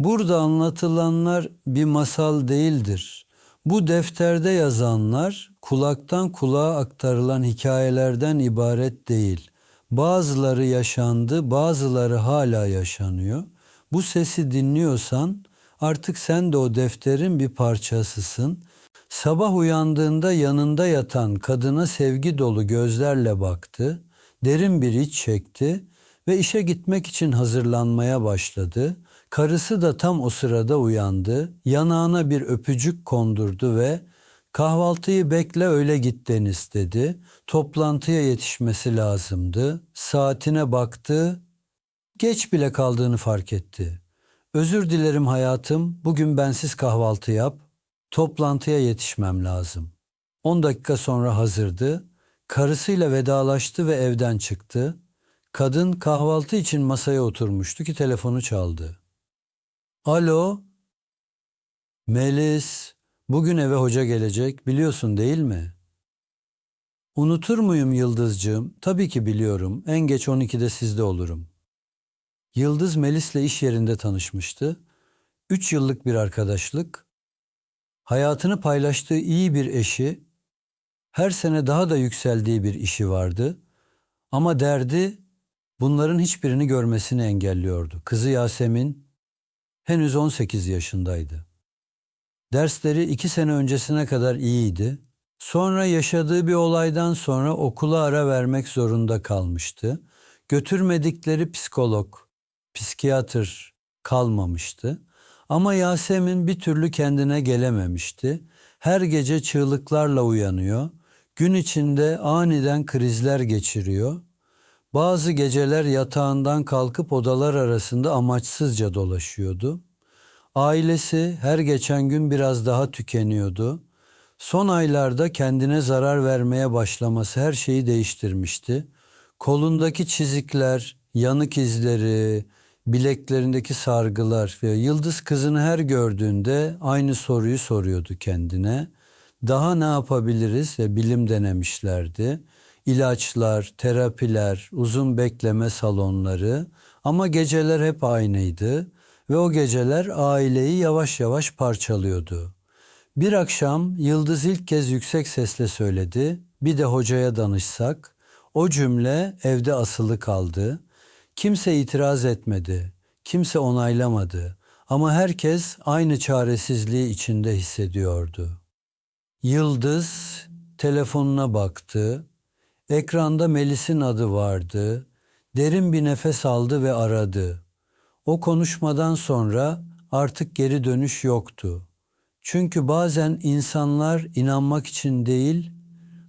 Burada anlatılanlar bir masal değildir. Bu defterde yazanlar kulaktan kulağa aktarılan hikayelerden ibaret değil. Bazıları yaşandı, bazıları hala yaşanıyor. Bu sesi dinliyorsan artık sen de o defterin bir parçasısın. Sabah uyandığında yanında yatan kadına sevgi dolu gözlerle baktı. Derin bir iç çekti ve işe gitmek için hazırlanmaya başladı. Karısı da tam o sırada uyandı. Yanağına bir öpücük kondurdu ve kahvaltıyı bekle öyle git Deniz dedi. Toplantıya yetişmesi lazımdı. Saatine baktı. Geç bile kaldığını fark etti. Özür dilerim hayatım. Bugün bensiz kahvaltı yap. Toplantıya yetişmem lazım. 10 dakika sonra hazırdı. Karısıyla vedalaştı ve evden çıktı. Kadın kahvaltı için masaya oturmuştu ki telefonu çaldı. Alo? Melis, bugün eve hoca gelecek biliyorsun değil mi? Unutur muyum Yıldızcığım? Tabii ki biliyorum. En geç 12'de sizde olurum. Yıldız Melis'le iş yerinde tanışmıştı. Üç yıllık bir arkadaşlık. Hayatını paylaştığı iyi bir eşi, her sene daha da yükseldiği bir işi vardı. Ama derdi bunların hiçbirini görmesini engelliyordu. Kızı Yasemin henüz 18 yaşındaydı. Dersleri iki sene öncesine kadar iyiydi. Sonra yaşadığı bir olaydan sonra okula ara vermek zorunda kalmıştı. Götürmedikleri psikolog, psikiyatr kalmamıştı. Ama Yasemin bir türlü kendine gelememişti. Her gece çığlıklarla uyanıyor. Gün içinde aniden krizler geçiriyor. Bazı geceler yatağından kalkıp odalar arasında amaçsızca dolaşıyordu. Ailesi her geçen gün biraz daha tükeniyordu. Son aylarda kendine zarar vermeye başlaması her şeyi değiştirmişti. Kolundaki çizikler, yanık izleri, bileklerindeki sargılar ve yıldız kızını her gördüğünde aynı soruyu soruyordu kendine. Daha ne yapabiliriz ve bilim denemişlerdi. İlaçlar, terapiler, uzun bekleme salonları ama geceler hep aynıydı ve o geceler aileyi yavaş yavaş parçalıyordu. Bir akşam Yıldız ilk kez yüksek sesle söyledi. Bir de hocaya danışsak. O cümle evde asılı kaldı. Kimse itiraz etmedi. Kimse onaylamadı. Ama herkes aynı çaresizliği içinde hissediyordu. Yıldız telefonuna baktı. Ekranda Melis'in adı vardı. Derin bir nefes aldı ve aradı. O konuşmadan sonra artık geri dönüş yoktu. Çünkü bazen insanlar inanmak için değil,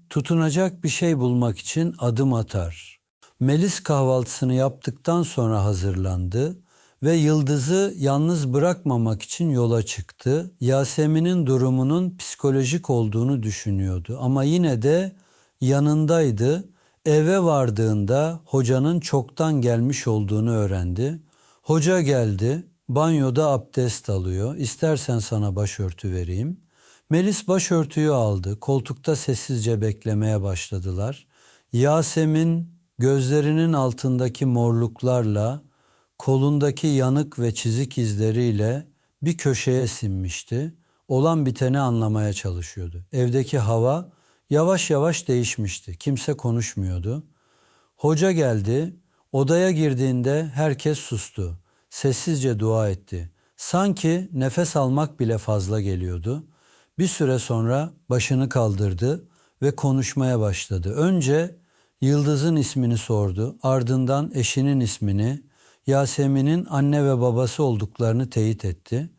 tutunacak bir şey bulmak için adım atar. Melis kahvaltısını yaptıktan sonra hazırlandı ve Yıldız'ı yalnız bırakmamak için yola çıktı. Yasemin'in durumunun psikolojik olduğunu düşünüyordu ama yine de yanındaydı. Eve vardığında hocanın çoktan gelmiş olduğunu öğrendi. Hoca geldi, banyoda abdest alıyor. İstersen sana başörtü vereyim. Melis başörtüyü aldı. Koltukta sessizce beklemeye başladılar. Yasemin gözlerinin altındaki morluklarla, kolundaki yanık ve çizik izleriyle bir köşeye sinmişti. Olan biteni anlamaya çalışıyordu. Evdeki hava yavaş yavaş değişmişti. Kimse konuşmuyordu. Hoca geldi. Odaya girdiğinde herkes sustu. Sessizce dua etti. Sanki nefes almak bile fazla geliyordu. Bir süre sonra başını kaldırdı ve konuşmaya başladı. Önce Yıldız'ın ismini sordu. Ardından eşinin ismini, Yasemin'in anne ve babası olduklarını teyit etti.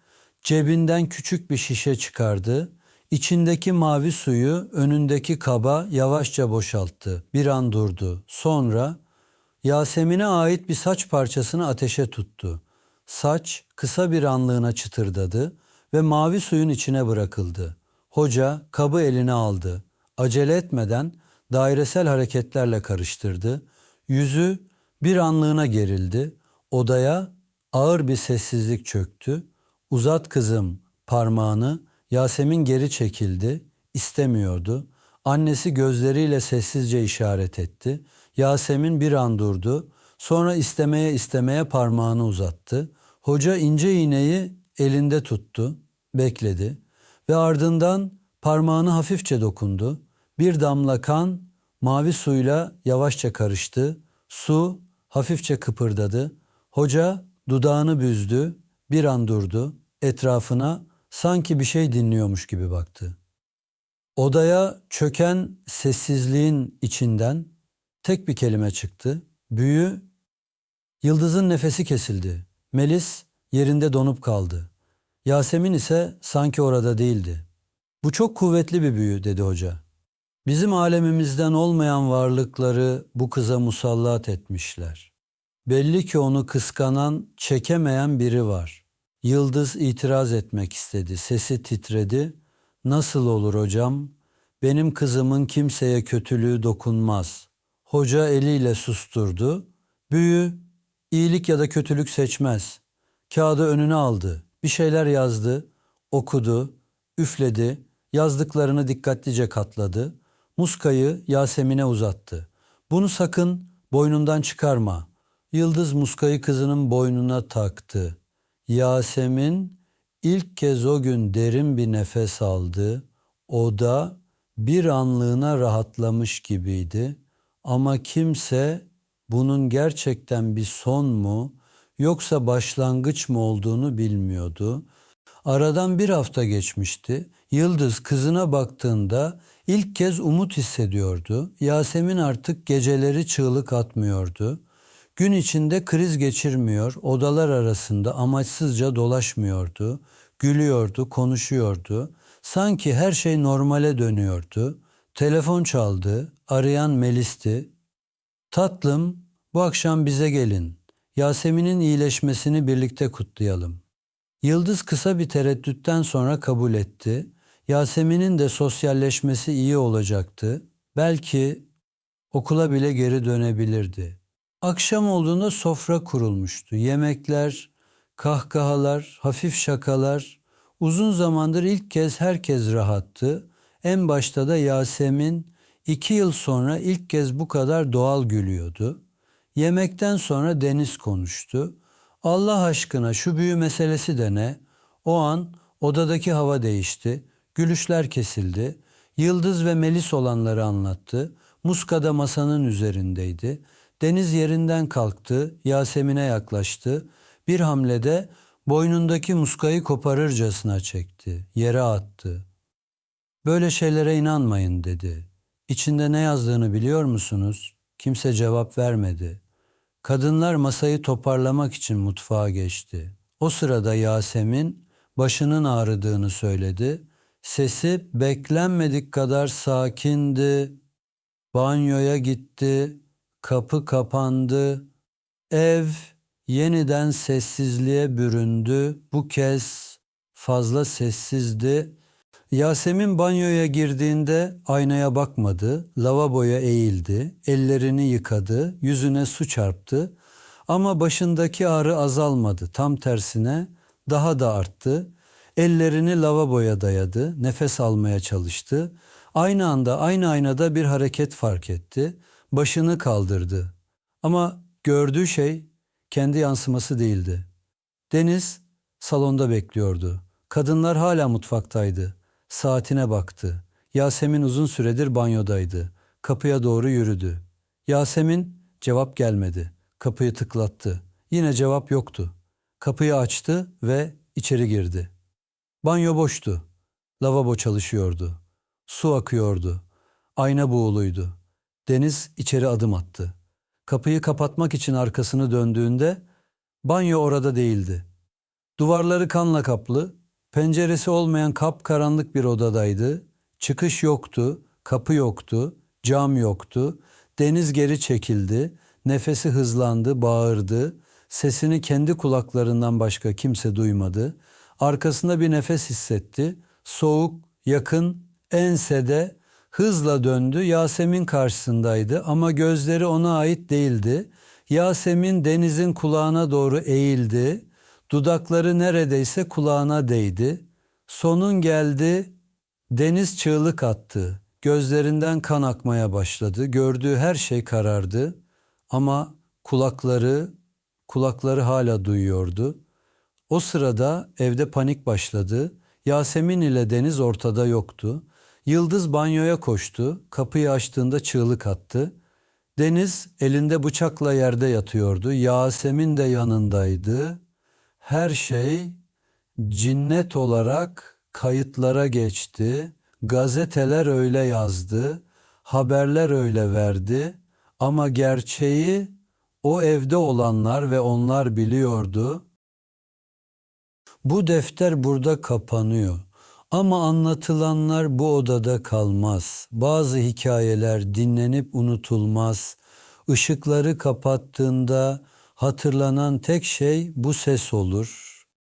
Cebinden küçük bir şişe çıkardı. İçindeki mavi suyu önündeki kaba yavaşça boşalttı. Bir an durdu. Sonra Yasemin'e ait bir saç parçasını ateşe tuttu. Saç kısa bir anlığına çıtırdadı ve mavi suyun içine bırakıldı. Hoca kabı eline aldı. Acele etmeden dairesel hareketlerle karıştırdı. Yüzü bir anlığına gerildi. Odaya ağır bir sessizlik çöktü. Uzat kızım parmağını. Yasemin geri çekildi. İstemiyordu. Annesi gözleriyle sessizce işaret etti. Yasemin bir an durdu. Sonra istemeye istemeye parmağını uzattı. Hoca ince iğneyi elinde tuttu, bekledi ve ardından parmağını hafifçe dokundu. Bir damla kan mavi suyla yavaşça karıştı. Su hafifçe kıpırdadı. Hoca dudağını büzdü, bir an durdu. Etrafına sanki bir şey dinliyormuş gibi baktı. Odaya çöken sessizliğin içinden tek bir kelime çıktı. Büyü, Yıldız'ın nefesi kesildi. Melis yerinde donup kaldı. Yasemin ise sanki orada değildi. Bu çok kuvvetli bir büyü dedi hoca. Bizim alemimizden olmayan varlıkları bu kıza musallat etmişler. Belli ki onu kıskanan, çekemeyen biri var. Yıldız itiraz etmek istedi. Sesi titredi. Nasıl olur hocam? Benim kızımın kimseye kötülüğü dokunmaz. Hoca eliyle susturdu. Büyü iyilik ya da kötülük seçmez. Kağıdı önüne aldı. Bir şeyler yazdı, okudu, üfledi, yazdıklarını dikkatlice katladı. Muskayı Yasemin'e uzattı. Bunu sakın boynundan çıkarma. Yıldız muskayı kızının boynuna taktı. Yasemin ilk kez o gün derin bir nefes aldı. O da bir anlığına rahatlamış gibiydi. Ama kimse bunun gerçekten bir son mu yoksa başlangıç mı olduğunu bilmiyordu. Aradan bir hafta geçmişti. Yıldız kızına baktığında ilk kez umut hissediyordu. Yasemin artık geceleri çığlık atmıyordu. Gün içinde kriz geçirmiyor, odalar arasında amaçsızca dolaşmıyordu. Gülüyordu, konuşuyordu. Sanki her şey normale dönüyordu. Telefon çaldı, arayan Melis'ti. Tatlım, bu akşam bize gelin. Yasemin'in iyileşmesini birlikte kutlayalım. Yıldız kısa bir tereddütten sonra kabul etti. Yasemin'in de sosyalleşmesi iyi olacaktı. Belki okula bile geri dönebilirdi. Akşam olduğunda sofra kurulmuştu. Yemekler, kahkahalar, hafif şakalar. Uzun zamandır ilk kez herkes rahattı. En başta da Yasemin iki yıl sonra ilk kez bu kadar doğal gülüyordu. Yemekten sonra Deniz konuştu. Allah aşkına şu büyü meselesi de ne? O an odadaki hava değişti. Gülüşler kesildi. Yıldız ve Melis olanları anlattı. Muska da masanın üzerindeydi. Deniz yerinden kalktı, Yasemin'e yaklaştı. Bir hamlede boynundaki muskayı koparırcasına çekti, yere attı. Böyle şeylere inanmayın dedi. İçinde ne yazdığını biliyor musunuz? Kimse cevap vermedi. Kadınlar masayı toparlamak için mutfağa geçti. O sırada Yasemin başının ağrıdığını söyledi. Sesi beklenmedik kadar sakindi. Banyoya gitti. Kapı kapandı. Ev yeniden sessizliğe büründü. Bu kez fazla sessizdi. Yasemin banyoya girdiğinde aynaya bakmadı, lavaboya eğildi, ellerini yıkadı, yüzüne su çarptı. Ama başındaki ağrı azalmadı, tam tersine daha da arttı. Ellerini lavaboya dayadı, nefes almaya çalıştı. Aynı anda aynı aynada bir hareket fark etti. Başını kaldırdı. Ama gördüğü şey kendi yansıması değildi. Deniz salonda bekliyordu. Kadınlar hala mutfaktaydı. Saatine baktı. Yasemin uzun süredir banyodaydı. Kapıya doğru yürüdü. Yasemin cevap gelmedi. Kapıyı tıklattı. Yine cevap yoktu. Kapıyı açtı ve içeri girdi. Banyo boştu. Lavabo çalışıyordu. Su akıyordu. Ayna buğuluydu. Deniz içeri adım attı. Kapıyı kapatmak için arkasını döndüğünde banyo orada değildi. Duvarları kanla kaplı, penceresi olmayan kapkaranlık bir odadaydı. Çıkış yoktu, kapı yoktu, cam yoktu. Deniz geri çekildi, nefesi hızlandı, bağırdı. Sesini kendi kulaklarından başka kimse duymadı. Arkasında bir nefes hissetti. Soğuk, yakın, ensede hızla döndü. Yasemin karşısındaydı ama gözleri ona ait değildi. Yasemin denizin kulağına doğru eğildi. Dudakları neredeyse kulağına değdi. Sonun geldi. Deniz çığlık attı. Gözlerinden kan akmaya başladı. Gördüğü her şey karardı. Ama kulakları, kulakları hala duyuyordu. O sırada evde panik başladı. Yasemin ile Deniz ortada yoktu. Yıldız banyoya koştu. Kapıyı açtığında çığlık attı. Deniz elinde bıçakla yerde yatıyordu. Yasemin de yanındaydı. Her şey cinnet olarak kayıtlara geçti. Gazeteler öyle yazdı. Haberler öyle verdi. Ama gerçeği o evde olanlar ve onlar biliyordu. Bu defter burada kapanıyor. Ama anlatılanlar bu odada kalmaz. Bazı hikayeler dinlenip unutulmaz. Işıkları kapattığında hatırlanan tek şey bu ses olur.